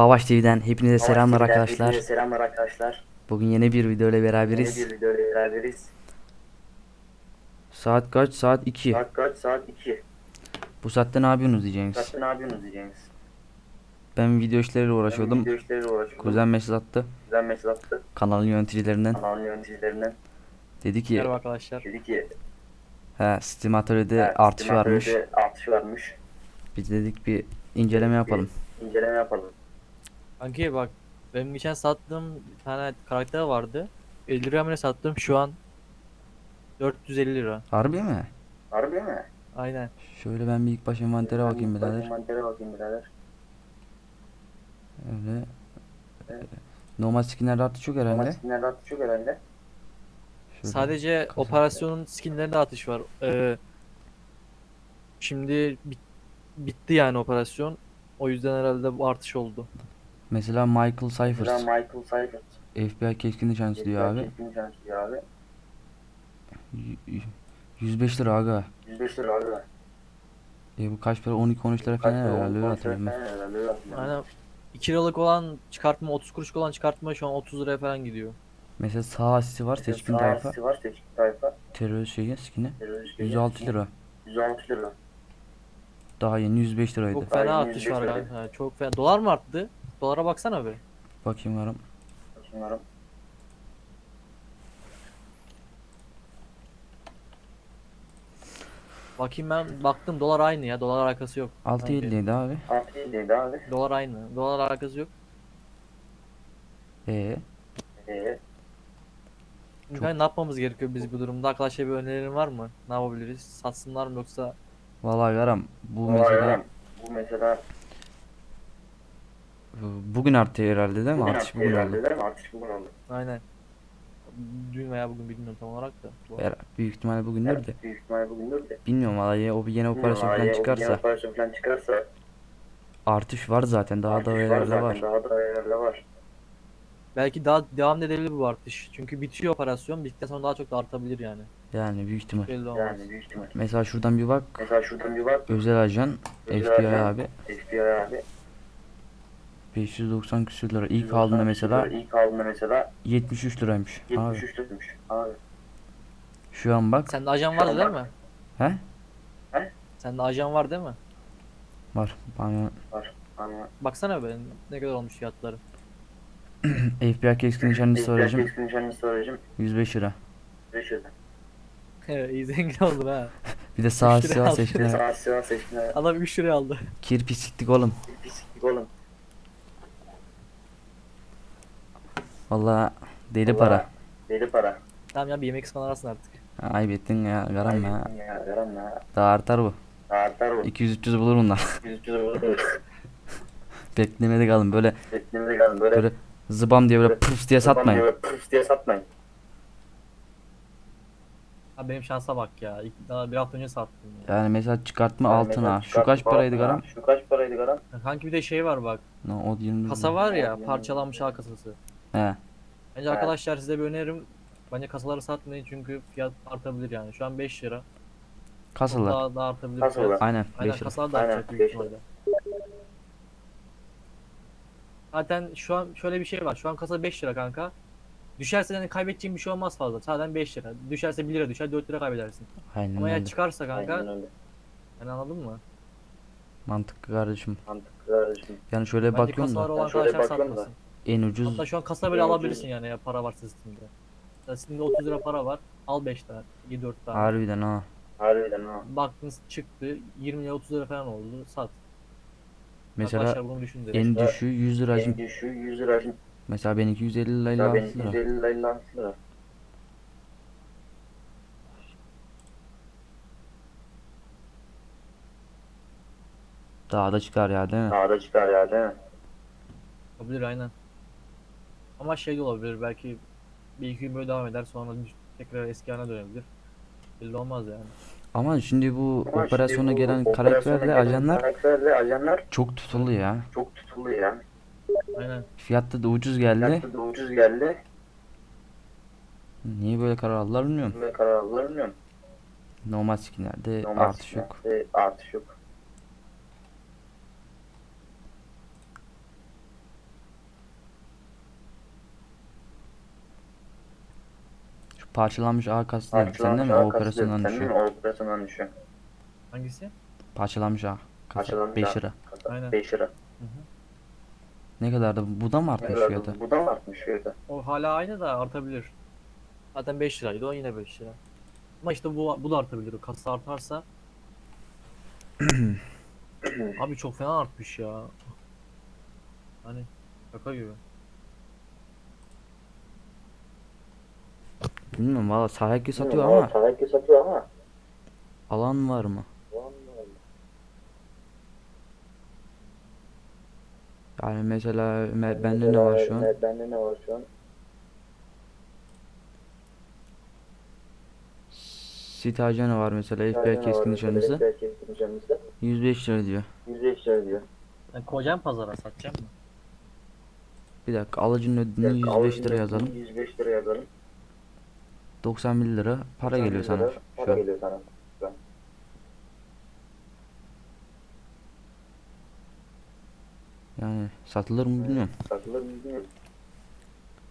Babaş TV'den hepinize selamlar Hepinize arkadaşlar. Selamlar arkadaşlar. Bugün yeni bir video ile Yeni beraberiz. bir video ile beraberiz. Saat kaç? Saat 2. Saat kaç? Saat 2. Bu saatte ne yapıyorsunuz diyeceksiniz. Saatte ne yapıyorsunuz diyeceğiniz. Ben video işleriyle Ben uğraşıyordum. video işleriyle uğraşıyordum. Kuzen mesaj attı. Kuzen mesaj attı. Kanalın yöneticilerinden. Kanalın yöneticilerinden. Dedi ki Merhaba arkadaşlar. Dedi ki he Steam Atölye'de "Ha, artış Steam varmış. Atölye'de Artış varmış. Biz dedik bir inceleme yapalım. İnceleme yapalım. Kanki bak benim geçen sattığım bir tane karakter vardı. 50 liraya mı ne sattım şu an 450 lira. Harbi mi? Harbi mi? Aynen. Şöyle ben bir ilk baş envantere bakayım Ben birader. Envantere bakayım birader. Öyle. Normal skinlerde artış yok herhalde. Skinlerde artış çok herhalde. Şöyle. Sadece kasa- operasyonun skinlerinde atış var. Ee, şimdi bit- bitti yani operasyon. O yüzden herhalde bu artış oldu. Mesela Michael Mesela Cyphers. Michael Cyphers. FBI keskin nişancı diyor abi. Keskin nişancı diyor abi. Y- y- 105 lira aga. 105 lira abi. E bu kaç para? 12-13 lira Kaç falan lira? herhalde öyle 10 hatırlıyorum ben. falan herhalde, öyle hatırlıyorum. Aynen 2 liralık olan çıkartma 30 kuruş olan çıkartma şu an 30 liraya falan gidiyor. Mesela sağ asisi var Mesela seçkin sağ tayfa. asisi var seçkin tayfa. Terör şeyi skini. Terörist şeyi. 106 lira. 106 lira. Daha yeni 105 liraydı. Çok fena artış var 105 lira. kanka. Çok fena. Dolar mı arttı? Dolara baksana be. Bakayım varım. Şunlarım. Bakayım ben baktım dolar aynı ya. Dolar alakası yok. 6.57 abi. 6 değildi abi. Dolar aynı. Dolar alakası yok. Ee, Ee, hani ne yapmamız gerekiyor biz bu durumda? Arkadaşlar bir önerin var mı? Ne yapabiliriz? Satsınlar mı yoksa vallahi garam bu vay mesela lan. Bu mesela bugün arttı herhalde değil mi? bugün Artış arttı bugün herhalde oldu. değil mi? Artış bugün oldu. aynen dün veya bugün bilmiyorum tam olarak da. Her- büyük ihtimalle bugündür de. Evet, büyük ihtimalle bugündür de. Bilmiyorum vallahi o bir yeni operasyon falan araya o yeni çıkarsa operasyon falan çıkarsa artış var zaten daha artış da var yerlerde zaten, var. Daha da yerlerde var. Belki daha devam edebilir bu artış. Çünkü bitiyor operasyon. Bittikten sonra daha çok da artabilir yani. Yani büyük ihtimal. Yani büyük ihtimal. Mesela şuradan bir bak. Mesela şuradan bir bak. Özel ajan Özel FBI ajan, abi FBI abi. 590 küsür lira. İlk 190 aldığında mesela ilk aldığında mesela 73 liraymış. Abi 73 liraymış. Abi. şu an bak. Sende ajan vardı değil mi? He? Sende ajan var değil mi? Var. Bana Ama Baksana be ne kadar olmuş fiyatları. FBI keskin nişancısı FBI aracım keskin aracım 105 lira. 5 lira. Evet iyi zengin oldun ha. Bir de sağ silah seçkin. Sağ silah seçkine Adam 3 liraya aldı. Kirpi siktik oğlum. pislik oğlum. Vallahi deli Vallahi para. Deli para. Tamam ya bir yemek ısmarlarsın artık. Ha, Ayıp ettin ya garam ya. Ay, Ya yaram ya. Daha artar bu. Artar bu. 200-300 bulur bunlar. 100 kilo vurdu. Beklemedik alın böyle Beklemede kalın böyle. böyle zıbam diye böyle pırs diye satmayın. Böyle Pıf diye satmayın. Ha benim şansa bak ya. İlk- Daha bir hafta önce sattım ya. Yani mesela çıkartma Yani altın mesela. Şu çıkartma kaç paraydı altın ha. garam? Şu kaç paraydı garam? Kanki bir de şey var bak. No, o 20 Kasa var ya parçalanmış ağ kasası. He. Bence arkadaşlar size bir önerim. Bence kasaları satmayın çünkü fiyat artabilir yani. Şu an 5 lira. Kasalar. Daha, daha artabilir Kasalar. fiyat. Aynen Aynen 5 lira. kasalar da Aynen, artacak büyük beş ihtimalle. Zaten şu an şöyle bir şey var. Şu an kasa 5 lira kanka. Düşerse hani kaybedeceğin bir şey olmaz fazla. Zaten 5 lira. Düşerse 1 lira düşer 4 lira kaybedersin. Aynen Ama eğer öyle. çıkarsa kanka Aynen öyle. yani anladın mı? Mantıklı kardeşim. Mantıklı kardeşim. Yani şöyle Bence bakıyorum da olan Ben şöyle arkadaşlar bakıyorum da. satmasın. En ucuz Hatta şu an kasa bile alabilirsin yani eğer para varsa sistemde. Mesela Steam'de 30 lira para var. Al 5 tane. 7 4 tane. harbiden ha. Harbiden ha. Baktın çıktı 20 lira 30 lira falan oldu. Sat. Mesela Arkadaşlar bunu düşün derim. en düşüğü 100 lira. En düşüğü 100 lira. Mesela benimki 150 lira ile Ya 6 benim lira. 150 lirayla 6 lira. Daha da çıkar ya değil mi? Daha da çıkar ya değil mi? Olabilir aynen. Ama şey de olabilir belki bir iki gün böyle devam eder sonra tekrar eski haline dönebilir. Belli olmaz yani. Ama şimdi bu Ama operasyona şimdi bu gelen operasyona karakterle gelen ajanlar karakterle ajanlar çok tutulu ya. çok tutulu ya. Aynen. Fiyatta da ucuz geldi. Fiyatı da ucuz geldi. Niye böyle karar aldılar bilmiyorum. Ve karar aldılar bilmiyorum. Normal skinlerde Normal artış yok. skinlerde Artış yok. Parçalanmış ağ kası dedin. Sen de mi o operasyondan düşüyor? o operasyondan düşüyor? Hangisi? Parçalanmış ağ. Parçalanmış 5 ağ. lira. Aynen. 5 lira. Hı hı. Ne kadardı? Bu da mı artmış fiyatı? bu? Bu da mı artmış fiyatı? O hala aynı da artabilir. Zaten 5 liraydı o yine 5 lira. Ama işte bu bu da artabilir. O kasa artarsa Abi çok fena artmış ya. Hani şaka gibi. Bilmiyorum valla sahaya satıyor ama Tarakki satıyor ama. alan var mı? Yani mesela me- bende ne var şu an? Evet, Bende ne var şu an? Site ajanı var mesela var keskin nişancısı. 105 lira diyor. 105 lira diyor. Yani koyacağım pazara satacağım mı? Bir dakika alıcının ödülünü 105 lira yazalım. 105 lira yazalım. 91 lira para 90 geliyor sana lira şu Para an. geliyor sana. Yani satılır mı bilmiyorum. Satılır mı bilmiyorum.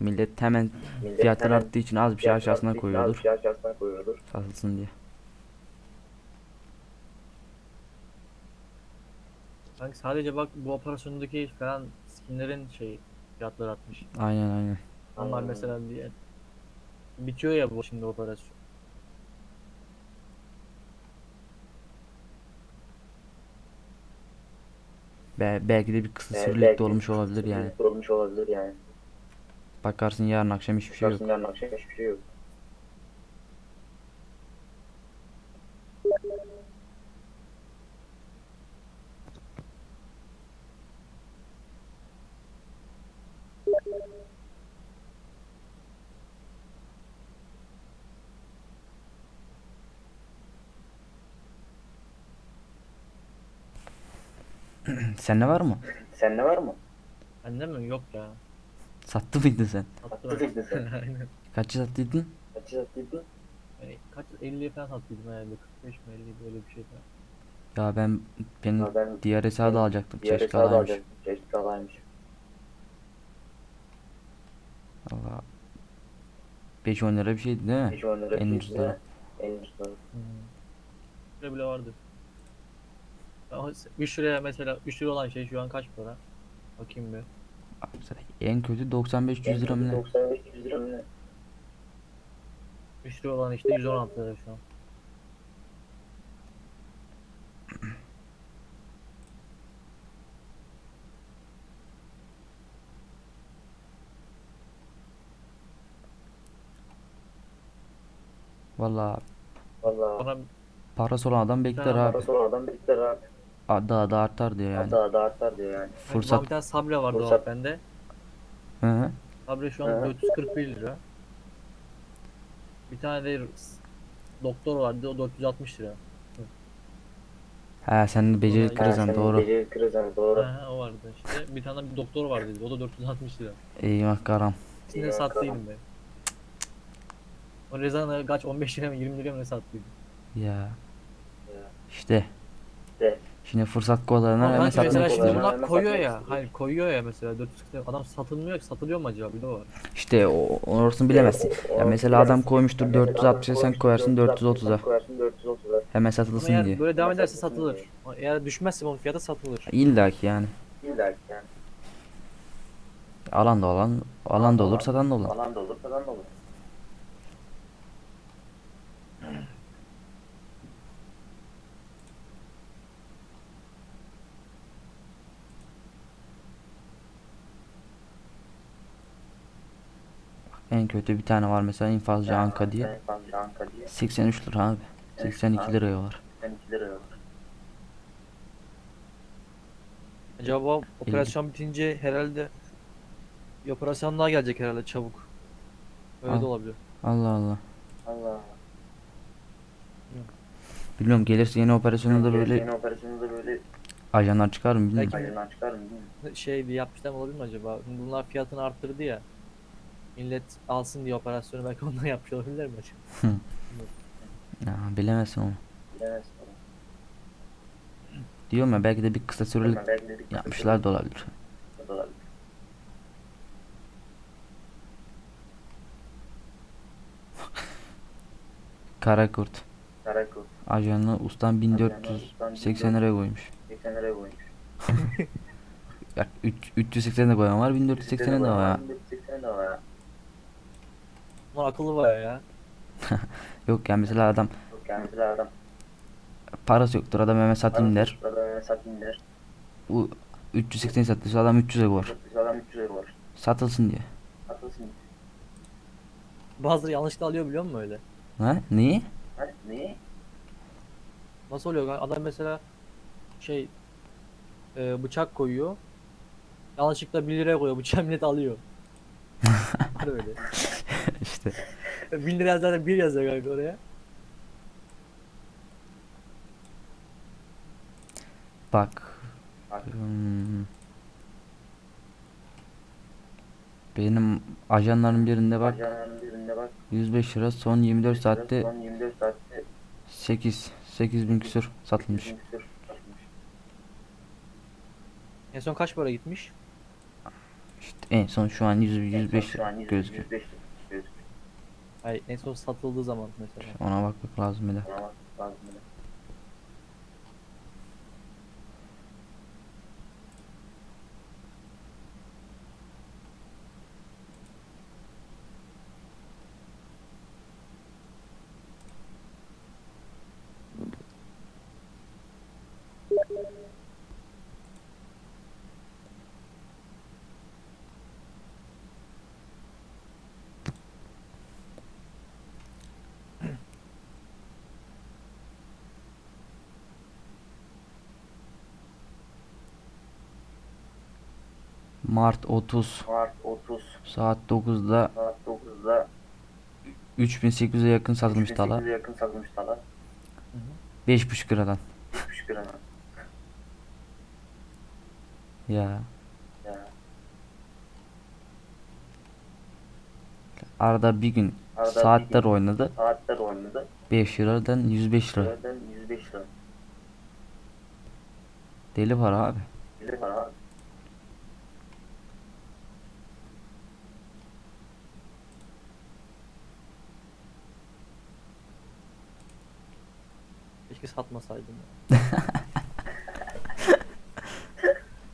Millet hemen Millet fiyatlar hemen arttığı için az bir şey aşağısına için az koyuyordur. Bir şey aşağısına koyuyordur. Satılsın diye. Sanki sadece bak bu operasyondaki falan skinlerin şey fiyatları artmış. Aynen aynen. Onlar Hmm. mesela diye bitiyor ya bu şimdi operasyon. Be belki de bir kısa sürelilik belki olmuş olabilir yani. Olmuş olabilir yani. Bakarsın yarın akşam hiçbir şey yok. Bakarsın yarın akşam hiçbir şey yok. Sende var mı? Sende var mı? Bende mi? Yok ya. Sattı mıydın sen? Sattın sen. Aynen. Kaçı sattıydın? Kaç sattıydın? Yani kaç 50'ye falan sattıydım herhalde 45 mi 50 böyle bir şey falan. Ya ben benim Ya ben diğer hesabı da alacaktım. diğer Keşke hesabı alaymış. alacaktım. Keşke alaymış. Valla 5-10 lira bir şeydi değil mi? Hiç onlara En bir ucuzları. En ucuzları. Hmm. Bile vardı. Ama 3 liraya mesela 3 lira olan şey şu an kaç para? Bakayım bir. Abi mesela En kötü 95-100 lira mı ne? 95 100 lira mı ne? 3 lira olan işte 116 lira şu an. Valla Valla. Sonra parası olan adam bekler abi. Para sonradan bekler abi. Daha da artar diyor yani. Daha da artar diyor yani. Fırsat. Bir tane Sabre vardı Fırsat. o bende. Hı hı. Sabre şu an Hı. 441 lira. Bir tane de doktor vardı o 460 lira. He sen de beceri Ha, kırızan doğru. Beceri kırızan doğru. Ha, o vardı işte. Bir tane de bir doktor vardı o da 460 lira. Eyvah karam. İkisini de Ya, sattıydım ben. O Rezan'a kaç 15 lira mı 20 lira mı ne sattıydım. Ya Ya. işte. Şimdi fırsat kovalarına Ama hemen mesela satmak şimdi istiyor. bunlar Hemen koyuyor ya. Hayır koyuyor ya mesela 440 lira. Adam satılmıyor ki satılıyor mu acaba bir de o var. İşte o orasını bilemezsin. Ya mesela adam koymuştur 460'a sen koyarsın 430'a. Koyarsın 430'a. Hemen Ama satılsın eğer diye. böyle devam ederse satılır. Eğer düşmezse onun fiyatı satılır. İlla ki yani. İlla ki yani. Alan da olan, alan da olur, satan da olur. Alan da olur, falan da olur. En kötü bir tane var mesela infazcı Anka diye. En fazla Anka diye. 83 lira abi. 82 abi. liraya var. 82 lira var. Acaba operasyon bitince herhalde bir operasyon daha gelecek herhalde çabuk. Öyle Al. de olabilir. Allah Allah. Allah. Bilmiyorum gelirse yeni operasyonda da böyle Yeni operasyonda böyle ajanlar çıkar mı bilmiyorum. Ayrılan çıkar mı bilmiyorum. Şey bir yapmışlar mı olabilir mi acaba? Bunlar fiyatını arttırdı ya. Millet alsın diye operasyonu belki ondan yapmış olabilirler mi acaba? Ya, bilemezsin onu. Bilemezsin. Diyorum ya belki de bir kısa bir yapmışlar da olabilir. olabilir. Karakurt. Karakurt. Ajanı ustan 1480 liraya koymuş. 80 liraya koymuş. Ya 380 de koyan var 1480 de var ya. 1480 de var ya. Bunlar akıllı baya ya. Yok yani mesela adam Yok yani mesela adam. parası yoktur adam hemen satayım der. Adam hemen satayım der. Bu 380 sattıysa adam 300'e koyar. Biz adam 300 lira var. Satılsın diye. Haklısın. Bazıları yanlışlıkla alıyor biliyor musun öyle? Ha? Neyi? Ha? Neyi? Nasıl oluyor? kanka? Adam mesela şey e, bıçak koyuyor. Yanlışlıkla 1 liraya koyuyor. Bıçağı millet alıyor. Var öyle. İşte 1 lira zaten 1 yazıyor kanka oraya. bak. Hmm. Benim ajanların birinde bak Ajanların birinde bak. 105 lira son 24 saatte Son 24 saatte 8 8000 küsür satılmış. 100 küsür satılmış. En son kaç para gitmiş? İşte en son şu an 100 105 Şu an lira 100 gözüküyor. 105 lira gözüküyor. Hayır en son satıldığı zaman mesela. Ona bakmak lazım bir de. Ona bak lazım bir de. Mart 30 Mart 30 saat 9'da saat 9'da 3800'e yakın satılmış tala. 3800'e yakın satılmış tala. 5,5 liradan. 3 lira. Ya Ya. arada bir gün Arada bir saatler gün oynadı. Saatler oynadı. 5 liradan 105 lira. Liradan 105 lira. Deli para abi. Bilir var abi. Keşke satmasaydım. ya.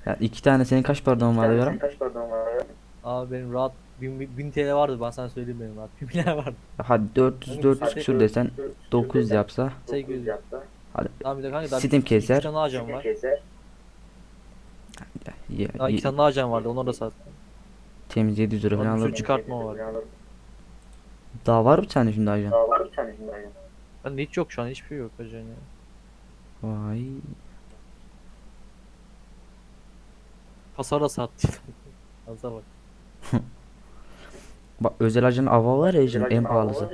Ya iki tane senin kaç pardon vardı Yaram? kaç pardon var ya? Abi benim rahat 1000, 1000 TL vardı ben sana söyleyeyim benim rahat. 1000 TL vardı. Hadi 400 400 küsür desen 900 yapsa 800 yapsa. hadi Tamam bir de kanka daha Steam keser. iki tane ajan var. Ye- iki tane ajan vardı onları da sat. temiz 700 lira falan Oğlum, alır. şu çıkartma var. Daha var bir tane şimdi ajan. Daha var bir tane şimdi aynen. Bende hiç yok şu an hiçbir şey yok ajan ya. Vay. Hasara sattı. Haza bak. Bak özel ajan ava var ya ajan en pahalısı.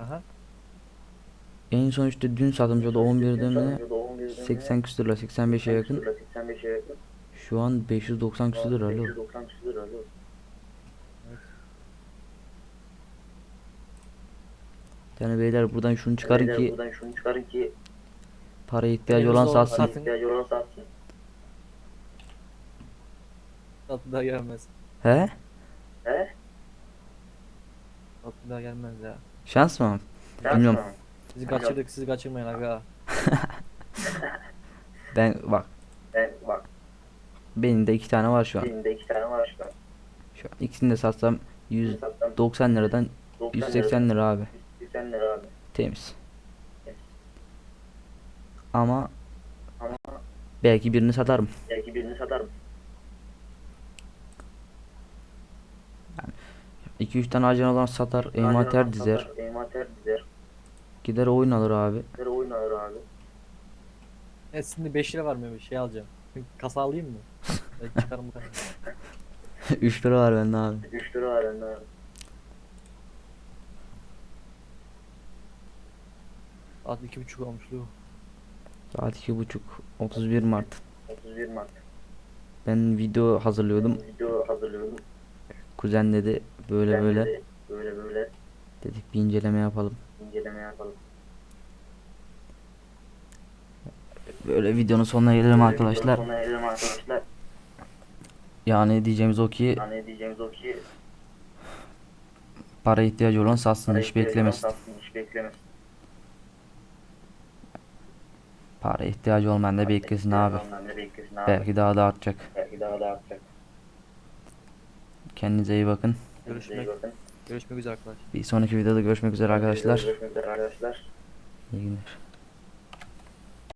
Aha. En son işte dün satılmış o da 11'de mi? Sonunda da 11'de mi? 80 küsür lira 85'e yakın. 85'e yakın. Şu an 590 küsür lira alo. 590 küsür lira Yani beyler buradan şunu çıkarın Beyler ki Buradan şunu çıkarın ki paraya ihtiyacı olan satsın. ihtiyacı olan satsın. Tatlı daha gelmez. He? He? Tatlı daha gelmez ya. Şans mı? Şans Bilmiyorum. mı? Sizi kaçırdık sizi kaçırmayın aga. Ben bak Ben bak benim de iki tane var şu an. elimde iki tane var şu an. Şu an ikisini de satsam Birini satsam 190 liradan 90 180 lira abi. 180 lira abi. Temiz. Ama Ama belki birini satarım. belki birini satarım. 2-3 tane ajan olan satar, envanter dizer. satar, Envanter dizer. Gider oyun alır abi. Bir oyun alır abi. Evet şimdi 5 lira var mı bir şey alacağım. Kasa alayım mı? Ben çıkarım bu kadar. 3 lira var bende abi. 3 lira var bende abi. Saat 2.30 olmuş lu. Saat 2.30 31 Mart. 31 Mart. Ben video hazırlıyordum. Video hazırlıyordum. Kuzen dedi böyle Ben böyle. de Böyle böyle Dedik bir inceleme yapalım. inceleme yapalım. Böyle videonun sonuna gelelim arkadaşlar. Sonra gelelim arkadaşlar. Yani diyeceğimiz o ki Yani diyeceğimiz o ki para ihtiyacı olan satsın hiç ihtiyacı olan beklemesin. satsın, hiç beklemez. Para ihtiyacı olmayan da beklesin abi. Belki daha da artacak. Belki daha da artacak. Kendinize iyi bakın. Görüşmek, görüşmek üzere arkadaşlar. Bir sonraki videoda görüşmek üzere arkadaşlar. Görüşmek üzere arkadaşlar. İyi günler.